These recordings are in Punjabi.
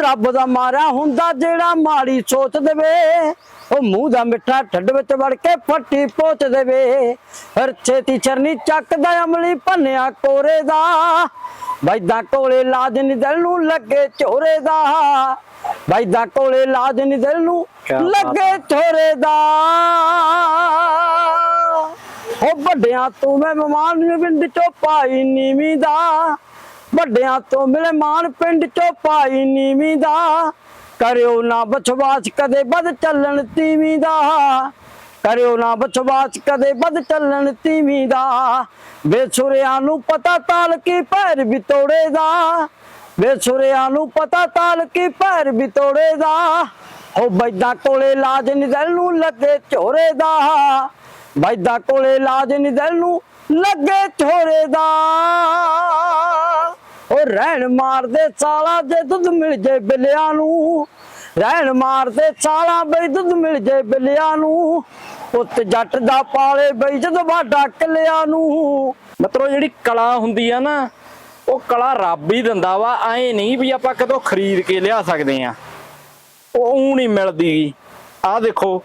ਰੱਬ ਦਾ ਮਾਰਿਆ ਹੁੰਦਾ ਜਿਹੜਾ ਮਾੜੀ ਸੋਚ ਦੇਵੇ। ਉਹ ਮੂੰਹ ਦਾ ਮਿੱਠਾ ਠੱਡ ਵਿੱਚ ਵੜ ਕੇ ਫੱਟੀ ਪੋਚ ਦੇਵੇ। ਹਰ ਛੇਤੀ ਚਰਨੀ ਚੱਕਦਾ ਅਮਲੀ ਭੰਨਿਆ ਕੋਰੇ ਦਾ। ਵੈਦਾਂ ਕੋਲੇ ਲਾਜ ਨੀ ਦਿਲ ਨੂੰ ਲੱਗੇ ਝੋਰੇ ਦਾ। ਵੈਦਾਂ ਕੋਲੇ ਲਾਜ ਨੀ ਦਿਲ ਨੂੰ ਲੱਗੇ ਝੋਰੇ ਦਾ। ਉਹ ਵੱਡਿਆਂ ਤੋਂ ਮੈਂ ਮਹਿਮਾਨ ਨੂੰ ਪਿੰਡ ਚੋਂ ਪਾਈ ਨੀਵੀਂ ਦਾ। ਵੱਡਿਆਂ ਤੋਂ ਮਿਲੇ ਮਾਨ ਪਿੰਡ ਚੋਂ ਪਾਈ ਨੀਵੀਂ ਦਾ। ਕਰਿਓ ਨਾ ਬਛਵਾਸ ਕਦੇ ਵੱਧ ਚੱਲਣ ਤੀਵੀਂ ਦਾ। ਕਰਿਓ ਨਾ ਬਛਵਾਸ ਕਦੇ ਵੱਧ ਚੱਲਣ ਤੀਵੀਂ ਦਾ। ਬੇਸੁਰਿਆਂ ਨੂੰ ਪਤਾ ਤਾਲ ਕੀ ਪੈਰ ਵੀ ਤੋੜੇ ਦਾ। ਬੇਸੁਰਿਆਂ ਨੂੰ ਪਤਾ ਤਾਲ ਕੀ ਪੈਰ ਵੀ ਤੋੜੇ ਦਾ। ਉਹ ਬੈਦਾਂ ਕੋਲੇ ਲਾਜ ਨੀ ਦਿਲ ਨੂੰ ਲੱਗੇ ਝੋਰੇ ਦਾ। ਬੈਦਾਂ ਕੋਲੇ ਲਾਜ ਨੀ ਦਿਲ ਨੂੰ ਲੱਗੇ ਝੋਰੇ ਦਾ। ਉਹ ਰਹਿਣ ਮਾਰਦੇ ਸਾਲਾ ਜੇ ਦੁੱਧ ਮਿਲ ਜੇ ਬਿੱਲਿਆਂ ਨੂੰ। ਰਹਿਣ ਮਾਰਦੇ ਸਾਲਾ ਬਈ ਦੁੱਧ ਮਿਲ ਜੇ ਬਿੱਲਿਆਂ ਨੂੰ। ਪੁੱਤ ਜੱਟ ਦਾ ਪਾਲੇ ਬਈ ਜਦੋਂ ਵਾਡਾ ਕਿੱਲਿਆਂ ਨੂੰ। ਮਤਲਬ ਜਿਹੜੀ ਕਲਾ ਹੁੰਦੀ ਆ ਨਾ, ਉਹ ਕਲਾ ਰੱਬ ਹੀ ਦਿੰਦਾ ਵਾ, ਐ ਨਹੀਂ ਵੀ ਆਪਾਂ ਕਦੋਂ ਖਰੀਦ ਕੇ ਲਿਆ ਸਕਦੇ ਆ। ਉਹ ਊਂ ਨਹੀਂ ਮਿਲਦੀ। ਆਹ ਦੇਖੋ,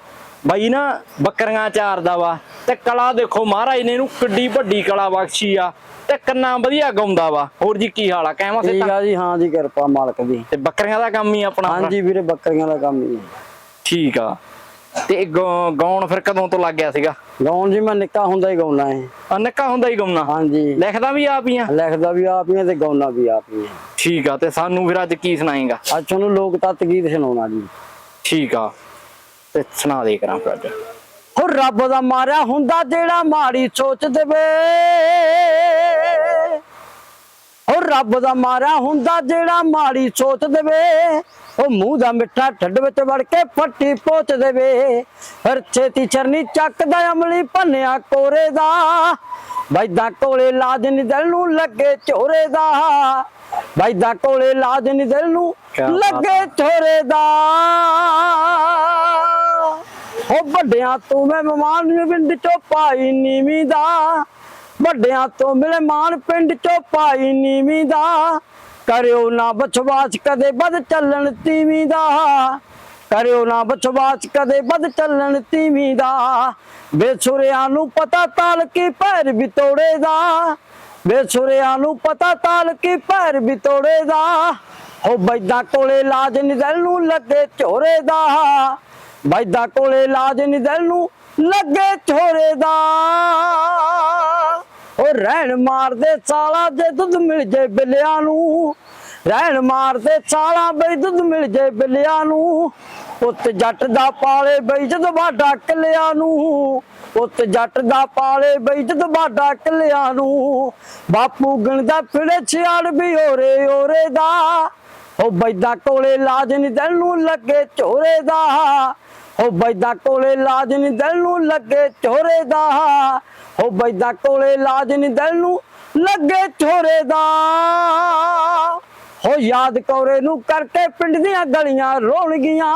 ਬਾਈ ਨਾ ਬੱਕਰੀਆਂ ਚਾਰਦਾ ਵਾ। ਤੇ ਕਲਾ ਦੇਖੋ ਮਹਾਰਾਜ ਨੇ ਇਹਨੂੰ ਕਿੱਡੀ ਵੱਡੀ ਕਲਾ ਬਖਸ਼ੀ ਆ ਤੇ ਕੰਨਾ ਵਧੀਆ ਗਾਉਂਦਾ ਵਾ। ਹੋਰ ਜੀ ਕੀ ਹਾਲ ਆ? ਕਹਿਵਾ ਸੇ ਠੀਕ ਆ ਜੀ ਹਾਂ ਜੀ ਕਿਰਪਾ ਮਾਲਕ ਦੀ। ਤੇ ਬੱਕਰੀਆਂ ਦਾ ਕੰਮ ਹੀ ਆਪਣਾ? ਹਾਂਜੀ ਵੀਰੇ ਬੱਕਰੀਆਂ ਦਾ ਕੰਮ ਹੀ ਠੀਕ ਆ। ਤੇ ਗਾਉਣ ਫਿਰ ਕਦੋਂ ਤੋਂ ਲੱਗ ਗਿਆ ਸੀਗਾ? ਗਾਉਣ ਜੀ ਮੈਂ ਨਿੱਕਾ ਹੁੰਦਾ ਹੀ ਗਾਉਣਾ ਹੈ ਆ ਨਿੱਕਾ ਹੁੰਦਾ ਹੀ ਗਾਉਣਾ? ਹਾਂਜੀ। ਲਿਖਦਾ ਵੀ ਆਪ ਹੀ ਆ? ਲਿਖਦਾ ਵੀ ਆਪ ਹੀ ਹੈ ਤੇ ਗਾਉਣਾ ਵੀ ਆਪ ਹੀ ਹੈ ਠੀਕ ਆ ਤੇ ਸਾਨੂੰ ਫਿਰ ਅੱਜ ਕੀ ਸੁਣਾਏਗਾ? ਅੱਜ ਤੁਹਾਨੂੰ ਲੋਕ ਤੱਤ ਗੀਤ ਸੁਣਾਉਣਾ ਜੀ। ਠੀਕ ਆ। ਤੇ ਸੁਣਾ ਦੇ ਕਰਾਂ ਫਿਰ ਅੱਜ। ਹੋ ਰੱਬ ਦਾ ਮਾਰਿਆ ਹੁੰਦਾ ਜਿਹੜਾ ਮਾੜੀ ਸੋਚ ਦੇਵੇ। ਹੋ ਰੱਬ ਦਾ ਮਾਰਿਆ ਹੁੰਦਾ ਜਿਹੜਾ ਮਾੜੀ ਸੋਚ ਦੇਵੇ। ਉਹ ਮੂੰਹ ਦਾ ਮਿੱਠਾ ਠੱਡ ਵਿੱਚ ਵੜ ਕੇ ਫੱਟੀ ਪੋਚ ਦੇਵੇ। ਫਿਰ ਛੇਤੀ ਚਰਨੀ ਚੱਕਦਾ ਅਮਲੀ ਭੰਨਿਆ ਕੋਰੇ ਦਾ। ਵੈਦਾਂ ਕੋਲੇ ਲਾਜ ਨੀ ਦਿਲ ਨੂੰ ਲੱਗੇ ਝੋਰੇ ਦਾ। ਵੈਦਾਂ ਕੋਲੇ ਲਾਜ ਨੀ ਦਿਲ ਨੂੰ ਲੱਗੇ ਝੋਰੇ ਦਾ। ਉਹ ਵੱਡਿਆਂ ਤੋਂ ਮੈਂ ਮਹਿਮਾਨ ਪਿੰਡ ਚੋਂ ਪਾਈ ਨੀਵੀਂ ਦਾ। ਵੱਡਿਆਂ ਤੋਂ ਮਿਲੇ ਮਾਨ ਪਿੰਡ ਚੋਂ ਪਾਈ ਨੀਵੀਂ ਦਾ। ਕਰਿਓ ਨਾ ਬਛਵਾਸ ਕਦੇ ਵੱਧ ਚੱਲਣ ਤੀਵੀਂ ਦਾ। ਕਰਿਓ ਨਾ ਬਛਵਾਸ ਕਦੇ ਵੱਧ ਚੱਲਣ ਤੀਵੀਂ ਦਾ। ਬੇਸੁਰਿਆਂ ਨੂੰ ਪਤਾ ਤਾਲ ਕੀ ਪੈਰ ਵੀ ਤੋੜੇ ਦਾ। ਬੇਸੁਰਿਆਂ ਨੂੰ ਪਤਾ ਤਾਲ ਕੀ ਪੈਰ ਵੀ ਤੋੜੇ ਦਾ। ਉਹ ਬੈਦਾਂ ਕੋਲੇ ਲਾਜ ਨੀ ਨੂੰ ਲੱਗੇ ਝੋਰੇ ਦਾ। ਬੈਦਾਂ ਕੋਲੇ ਲਾਜ ਨੀ ਦਿਲ ਨੂੰ, ਲੱਗੇ ਛੋਰੇ ਦਾ। ਉਹ ਰਹਿਣ ਮਾਰਦੇ ਸਾਲਾ ਜੇ ਦੁੱਧ ਮਿਲ ਜੇ ਬਿੱਲਿਆਂ ਨੂੰ। ਰਹਿਣ ਮਾਰਦੇ ਸਾਲਾ ਬਈ ਦੁੱਧ ਮਿਲ ਜੇ ਬਿੱਲਿਆਂ ਨੂੰ। ਪੁੱਤ ਜੱਟ ਦਾ ਪਾਲੇ ਬਈ ਜਦ ਵਾਡਾ ਕਿੱਲਿਆਂ ਨੂੰ। ਉੱਤ ਜੱਟ ਦਾ ਪਾਲੇ ਬਈ ਜਦ ਵਾਡਾ ਕਿੱਲਿਆਂ ਨੂੰ। ਬਾਪੂ ਗਣਦਾ ਫਿੜੇ ਛਿਆੜ ਵੀ ਓਰੇ ਓਰੇ ਦਾ। ਉਹ ਬੈਦਾਂ ਕੋਲੇ ਲਾਜ ਨੀ ਦਿਲ ਨੂੰ, ਲੱਗੇ ਝੋਰੇ ਦਾ। ਉਹ ਬੈਦਾਂ ਕੋਲੇ ਲਾਜ ਨੀ ਦਿਲ ਨੂੰ ਲੱਗੇ ਝੋਰੇ ਦਾ। ਉਹ ਬੈਦਾਂ ਕੋਲੇ ਲਾਜ ਨੀ ਦਿਲ ਨੂੰ ਲੱਗੇ ਝੋਰੇ ਦਾ। ਹੋ ਯਾਦ ਕੌਰੇ ਨੂੰ ਕਰਕੇ ਪਿੰਡ ਦੀਆਂ ਗਲੀਆਂ ਰੋਣਗੀਆਂ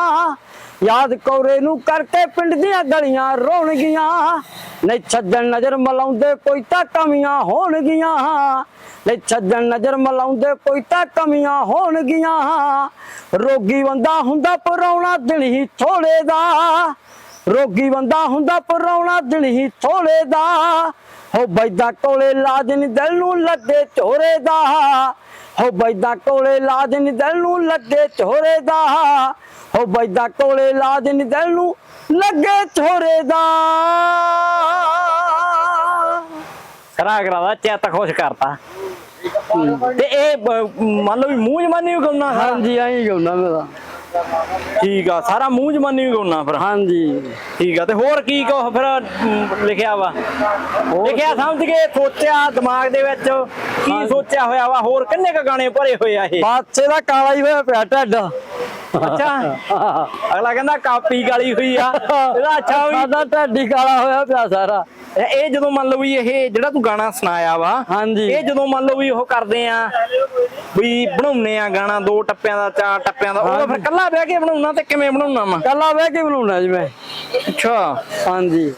ਯਾਦ ਕੌਰੇ ਨੂੰ ਕਰਕੇ ਪਿੰਡ ਦੀਆਂ ਗਲੀਆਂ ਰੋਣਗੀਆਂ ਨਹੀਂ ਛੱਡਣ ਨਜ਼ਰ ਮਲਾਉਂਦੇ ਕੋਈ ਤਾਂ ਕਮੀਆਂ ਹੋਣਗੀਆਂ ਨਹੀਂ ਛੱਡਣ ਨਜ਼ਰ ਮਲਾਉਂਦੇ ਕੋਈ ਤਾਂ ਕਮੀਆਂ ਹੋਣਗੀਆਂ। ਰੋਗੀ ਬੰਦਾ ਹੁੰਦਾ ਪਰੌਣਾ ਦਿਲ ਹੀ ਥੋੜੇ ਦਾ। ਰੋਗੀ ਬੰਦਾ ਹੁੰਦਾ ਪਰੌਣਾ ਦਿਲ ਹੀ ਥੋੜੇ ਦਾ। ਹੋ ਬੈਦਾਂ ਕੋਲੇ ਲਾਜ ਨੀ ਦਿਲ ਨੂੰ ਲੱਗੇ ਝੋਰੇ ਦਾ। ਹੋ ਬੈਦਾਂ ਕੋਲੇ ਲਾਜ ਨੀ ਦਿਲ ਨੂੰ ਲੱਗੇ ਝੋਰੇ ਦਾ। ਹੋ ਬੈਦਾਂ ਕੋਲੇ ਲਾਜ ਨੀ ਦਿਲ ਨੂੰ ਲੱਗੇ ਝੋਰੇ ਦਾ। ਕਰਾ ਕਰਾਦਾ ਚਿੱਤ ਖੁਸ਼ ਕਰਤਾ। ਤੇ ਇਹ ਬ- ਮੰਨ ਲਓ ਵੀ ਮੂੰਹ ਜਮਾਨੀ ਵੀ ਗਾਉਣਾ ਸਾਰਾ ਹਾਂਜੀ ਐਂ ਗਾਉਣਾ ਮੇਰਾ ਠੀਕ ਆ ਸਾਰਾ ਮੂੰਹ ਜਮਾਨੀ ਵੀ ਗਾਉਣਾ ਫਿਰ। ਹਾਂਜੀ। ਠੀਕ ਆ ਤੇ ਹੋਰ ਕੀ ਕੋ ਫਿਰ ਅਮ, ਲਿਖਿਆ ਵਾ? ਲਿਖਿਆ ਸਮਝ ਕੇ ਸੋਚਿਆ ਦਿਮਾਗ ਦੇ ਵਿੱਚ ਕੀ ਸੋਚਿਆ ਹੋਇਆ ਵਾ? ਹੋਰ ਕਿੰਨੇ ਕ ਗਾਣੇ ਭਰੇ ਹੋਏ ਆ ਇਹ? ਬਾਦਸ਼ਾਹ ਦਾ ਕਾਲਾ ਹੀ ਹੋਇਆ ਪਿਆ ਢੱਡ। ਅੱਛਾ। ਅਗਲਾ ਕਹਿੰਦਾ ਕਾਪੀ ਗਾਲੀ ਹੋਈ ਆ। ਇਹਦਾ ਅੱਛਾ ਵੀ ਸਾਡਾ ਢੱਡ ਹੀ ਕਾਲਾ ਹੋਇਆ ਪਿਆ ਸਾਰਾ। ਇਹ ਜਦੋਂ ਮੰਨ ਲਓ ਵੀ ਇਹ ਜਿਹੜਾ ਤੂੰ ਗਾਣਾ ਸੁਣਾਇਆ ਵਾ ਹਾਂਜੀ। ਇਹ ਜਦੋਂ ਮੰਨ ਲਓ ਵੀ ਉਹ ਕਰਦੇ ਆ ਵੀ ਬਣਾਉਨੇ ਆ ਗਾਣਾ ਦੋ ਟੱਪਿਆਂ ਦਾ ਚਾਰ ਟੱਪਿਆਂ ਦਾ ਉਹ ਫਿਰ ਕੱਲਾ ਬਹਿ ਕੇ ਬਣਾਉਣਾ ਤੇ ਕਿਵੇਂ ਬਣਾਉਣਾ ਵਾ? ਕੱਲਾ ਬਹਿ ਕੇ ਬਣਾਉਣਾ ਜੀ ਮੈਂ। ਅੱਛਾ। ਹਾਂਜੀ।